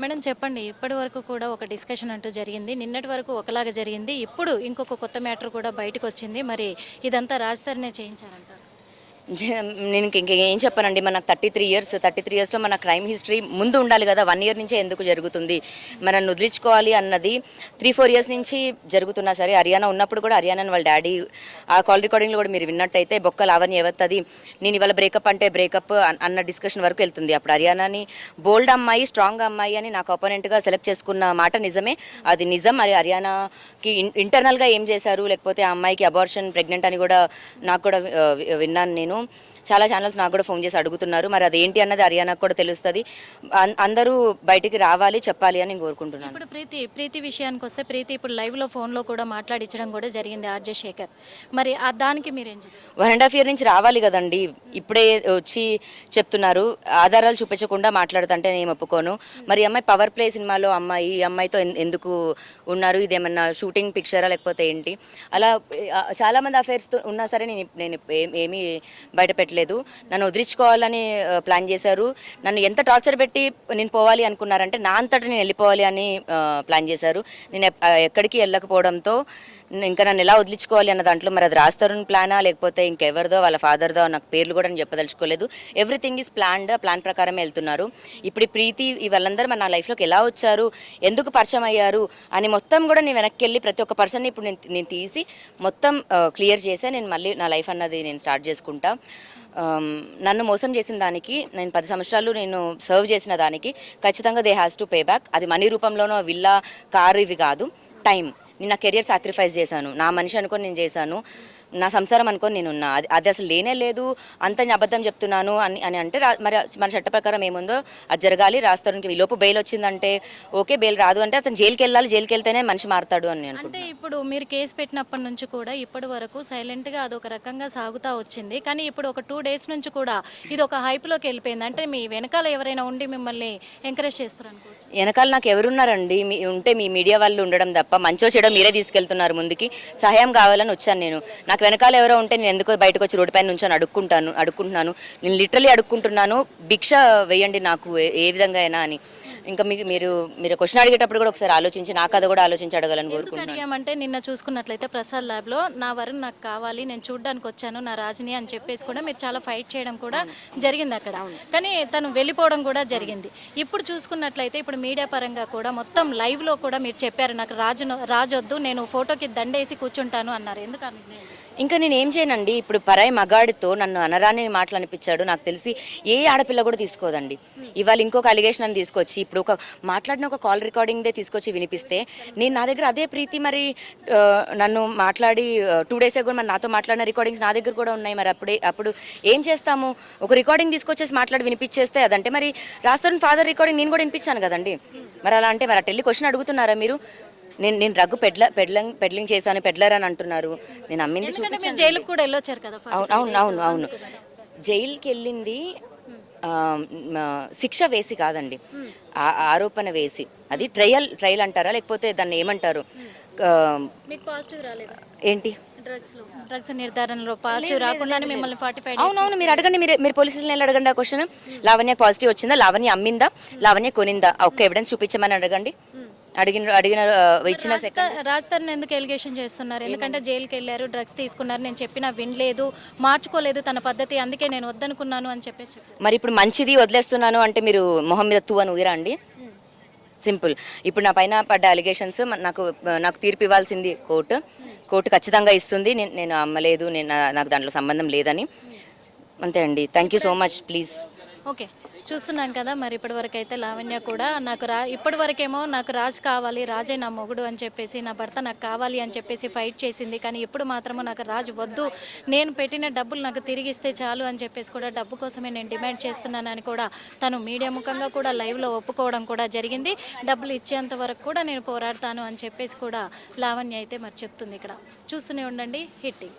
Madam చెప్పండి ఇప్పటి వరకు కూడా ఒక డిస్కషన్ అంటూ జరిగింది. నిన్నటి వరకు ఒకలాగా జరిగింది. ఇప్పుడు ఇంకొక కొత్త మ్యాటర్ కూడా బయటకు వచ్చింది. మరి ఇదంతా రాజధానినే చేయించారంటారు? నేను ఇంక ఏం చెప్పానండి మనకు thirty three years thirty three ఇయర్స్లో మన క్రైమ్ హిస్టరీ ముందు ఉండాలి కదా వన్ ఇయర్ నుంచే ఎందుకు జరుగుతుంది? మనం వదిలించుకోవాలి అన్నది త్రీ ఫోర్ ఇయర్స్ నుంచి జరుగుతున్నా సరే హర్యానా ఉన్నప్పుడు కూడా హర్యానా వాళ్ళ డాడీ ఆ కాల్ రికార్డింగ్లో కూడా మీరు విన్నట్టయితే బొక్కలు అవన్నీ ఎవత్తది నేను ఇవాళ బ్రేకప్ అంటే బ్రేకప్ అన్న డిస్కషన్ వరకు వెళ్తుంది. అప్పుడు హర్యానాని బోల్డ్ అమ్మాయి స్ట్రాంగ్ అమ్మాయి అని నాకు అపోనెంట్గా సెలెక్ట్ చేసుకున్న మాట నిజమే. అది నిజం. మరి హర్యానాకి ఇంటర్నల్గా ఏం చేశారు? లేకపోతే ఆ అమ్మాయికి అబార్షన్ ప్రెగ్నెంట్ అని కూడా నాకు కూడా విన్నాను నేను. చాలా ఛానల్స్ నాకు కూడా ఫోన్ చేసి అడుగుతున్నారు. మరి అదేంటి అన్నది హర్యానాకు కూడా తెలుస్తుంది. అందరూ బయటికి రావాలి చెప్పాలి అని నేను కోరుకుంటున్నాను. ఇప్పుడు ప్రీతి ప్రీతి విషయానికి వస్తే ప్రీతి ఇప్పుడు లైవ్లో ఫోన్లో కూడా మాట్లాడించడం కూడా జరిగింది ఆర్జే శేఖర్. మరి ఆ దానికి మీరేం వన్ అండ్ హాఫ్ ఇయర్ నుంచి రావాలి కదండి. ఇప్పుడే వచ్చి చెప్తున్నారు. ఆధారాలు చూపించకుండా మాట్లాడుతుంటే నేను ఒప్పుకోను. మరి అమ్మాయి పవర్ ప్లే సినిమాలో అమ్మాయి ఈ అమ్మాయితో ఎందుకు ఉన్నారు? ఇదేమన్నా షూటింగ్ పిక్చరా లేకపోతే ఏంటి? అలా ఆ, చాలా మంది అఫైర్స్ ఉన్నా సరే నేను నేను ఏమీ బయట పెట్టలేదు నన్ను వదిలించుకోవాలని ప్లాన్ చేశారు. నన్ను ఎంత టార్చర్ పెట్టి నేను పోవాలి అనుకున్నారంటే నా అంతటా నేను వెళ్ళిపోవాలి అని ప్లాన్ చేశారు. నేను ఎక్కడికి వెళ్ళకపోవడంతో ఇంకా నన్ను ఎలా వదిలించుకోవాలి అన్న దాంట్లో మరి అది రాస్తారని ప్లానా లేకపోతే ఇంకెవరిదో వాళ్ళ ఫాదర్దో నాకు పేర్లు కూడా నేను చెప్పదలుచుకోలేదు. ఎవ్రీథింగ్ ఈజ్ ప్లాన్డ్ ప్లాన్ ప్రకారమే వెళ్తున్నారు. ఇప్పుడు ప్రీతి వాళ్ళందరూ మన నా లైఫ్లోకి ఎలా వచ్చారు? ఎందుకు పరిచయం అయ్యారు? అని మొత్తం కూడా నేను వెనక్కి వెళ్ళి ప్రతి ఒక్క పర్సన్ని ఇప్పుడు నేను నేను తీసి మొత్తం క్లియర్ చేసే నేను మళ్ళీ నా లైఫ్ అన్నది నేను స్టార్ట్ చేసుకుంటా. నన్ను మోసం చేసిన దానికి నేను పది సంవత్సరాలు నేను సర్వ్ చేసిన దానికి ఖచ్చితంగా they has to pay back అది మనీ రూపంలోనో విల్లా కారు ఇవి కాదు. టైం నేను నా కెరియర్ సాక్రిఫైస్ చేశాను. నా మనిషి అనుకొని నేను చేశాను. నా సంసారం అనుకొని నేను ఉన్నా అది అది అసలు లేనే లేదు. అంత నేను అబద్ధం చెప్తున్నాను అని అని అంటే మరి మన చట్ట ప్రకారం ఏముందో అది జరగాలి. రాస్తానికి ఈ లోపు బెయిల్ వచ్చిందంటే ఓకే బెయిల్ రాదు అంటే అతను జైలుకి వెళ్ళాలి జైలుకి వెళ్తేనే మనిషి మారుతాడు అని నేను అంటే ఇప్పుడు మీరు కేసు పెట్టినప్పటి నుంచి కూడా ఇప్పటి వరకు సైలెంట్గా అదొక రకంగా సాగుతూ వచ్చింది. కానీ ఇప్పుడు ఒక టూ డేస్ నుంచి కూడా ఇది ఒక హైప్లోకి వెళ్ళిపోయింది. అంటే మీ వెనకాల ఎవరైనా ఉండి మిమ్మల్ని ఎంకరేజ్ చేస్తారు అనుకోవచ్చు? వెనకాల నాకు ఎవరున్నారండి? మీ ఉంటే మీ మీడియా వాళ్ళు ఉండడం తప్ప మంచో చెడో మీరే తీసుకెళ్తున్నారు ముందుకి. సహాయం కావాలని వచ్చాను నేను. నాకు వెనకాల ఎవరో ఉంటే నేను ఎందుకో బయటకు వచ్చి రోడ్డు పైన నుంచి అడుక్కుంటాను అడుక్కుంటున్నాను. నేను లిటరలీ అడుక్కుంటున్నాను. భిక్ష వేయండి నాకు ఏ- విధంగా అయినా అని. ఇంకా మీకు మీరు మీరు క్వశ్చన్ అడిగేటప్పుడు కూడా ఒకసారి ఆలోచించి నాకు అది కూడా ఆలోచించి అడగాలని కోరుకుంటున్నాను. అడిగామంటే నిన్న చూసుకున్నట్లయితే ప్రసాద్ ల్యాబ్లో నా వరుణ్ నాకు కావాలి నేను చూడ్డానికి వచ్చాను నా రాజుని అని చెప్పేసి కూడా మీరు చాలా ఫైట్ చేయడం కూడా జరిగింది అక్కడ. కానీ తను వెళ్ళిపోవడం కూడా జరిగింది. ఇప్పుడు చూసుకున్నట్లయితే ఇప్పుడు మీడియా పరంగా కూడా మొత్తం లైవ్లో కూడా మీరు చెప్పారు నాకు రాజు రాజొద్దు నేను ఫోటోకి దండేసి కూర్చుంటాను అన్నారు. ఎందుకు ఆ నిర్ణయం? తీసుకున్నారు? ఇంకా నేను ఏం చేయనండి? ఇప్పుడు పరాయి మగాడితో నన్ను అనరాని మాటలు అనిపించాడు నాకు తెలిసి ఏ ఆడపిల్ల కూడా తీసుకోదండి. ఇవాళ ఇంకొక అలిగేషన్ అని తీసుకొచ్చి ఇప్పుడు ఒక మాట్లాడిన ఒక కాల్ రికార్డింగ్దే తీసుకొచ్చి వినిపిస్తే నేను నా దగ్గర అదే ప్రీతి మరి నన్ను మాట్లాడి టూ డేస్ కూడా మరి నాతో మాట్లాడిన రికార్డింగ్స్ నా దగ్గర కూడా ఉన్నాయి మరి. అప్పుడే అప్పుడు ఏం చేస్తాము? ఒక రికార్డింగ్ తీసుకొచ్చేసి మాట్లాడి వినిపించేస్తే అదంటే మరి రాస్తాను ఫాదర్ రికార్డింగ్ నేను కూడా వినిపించాను కదండి. మరి అలా అంటే మరి అటు వెళ్ళి క్వశ్చన్ అడుగుతున్నారా మీరు? నేను నేను రగ్గు పెడ్ల పెడ్లింగ్ పెడ్లింగ్ చేశాను పెడ్లర్ అని అంటున్నారు. నేను అమ్మింది చూపించాను. జైలుకు కూడా వెళ్ళొచ్చారు కదా అవును అవును అవును అవును. జైలుకి వెళ్ళింది శిక్ష వేసి కాదండి. ఆరోపణ వేసి. అది ట్రయల్ ట్రయల్ అంటారా? లేకపోతే దాన్ని ఏమంటారు? ఏంటి? డ్రగ్స్ నిర్ధారణలో పాజిటివ్ రాకుండానే మిమ్మల్ని ఫార్టీ అవునవును మీరు అడగండి మీరు మీరు పోలీసులను వెళ్ళి అడగండి ఆ క్వశ్చన్ లావణ్య పాజిటివ్ వచ్చిందా? లావణ్య అమ్మిందా? లావణ్య కొనిందా? ఒక్క ఎవిడెన్స్ చూపించమని అడగండి. అడిగిన అడిగిన ఇచ్చిన సెకండ్ రాజధాని ఎందుకు ఎలిగేషన్ చేస్తున్నారు? ఎందుకంటే జైలుకి వెళ్ళారు డ్రగ్స్ తీసుకున్నారు నేను చెప్పినా వినలేదు మార్చుకోలేదు తన పద్ధతి అందుకే నేను వద్దనుకున్నాను అని చెప్పేసి మరి ఇప్పుడు మంచిది వదిలేస్తున్నాను అంటే మీరు మొహం మీద తూ అని ఊరా అండి? సింపుల్. ఇప్పుడు నా పైన పడ్డ అలిగేషన్స్ నాకు నాకు తీర్పు ఇవ్వాల్సింది కోర్టు. కోర్టు ఖచ్చితంగా ఇస్తుంది. నేను నేను అమ్మలేదు నేను నాకు దాంట్లో సంబంధం లేదని. అంతే అండి. Thank you so much please okay. చూస్తున్నాం కదా మరి ఇప్పటి వరకు అయితే లావణ్య కూడా నాకు రా ఇప్పటి వరకేమో నాకు రాజు కావాలి రాజే నా మొగుడు అని చెప్పేసి నా భర్త నాకు కావాలి అని చెప్పేసి ఫైట్ చేసింది. కానీ ఇప్పుడు మాత్రము నాకు రాజు వద్దు. నేను పెట్టిన డబ్బులు నాకు తిరిగిస్తే చాలు అని చెప్పేసి కూడా డబ్బు కోసమే నేను డిమాండ్ చేస్తున్నానని కూడా తను మీడియా ముఖంగా కూడా లైవ్లో ఒప్పుకోవడం కూడా జరిగింది. డబ్బులు ఇచ్చేంత వరకు కూడా నేను పోరాడతాను అని చెప్పేసి కూడా లావణ్య అయితే మరి చెప్తుంది ఇక్కడ. చూస్తూనే ఉండండి హిట్టింగ్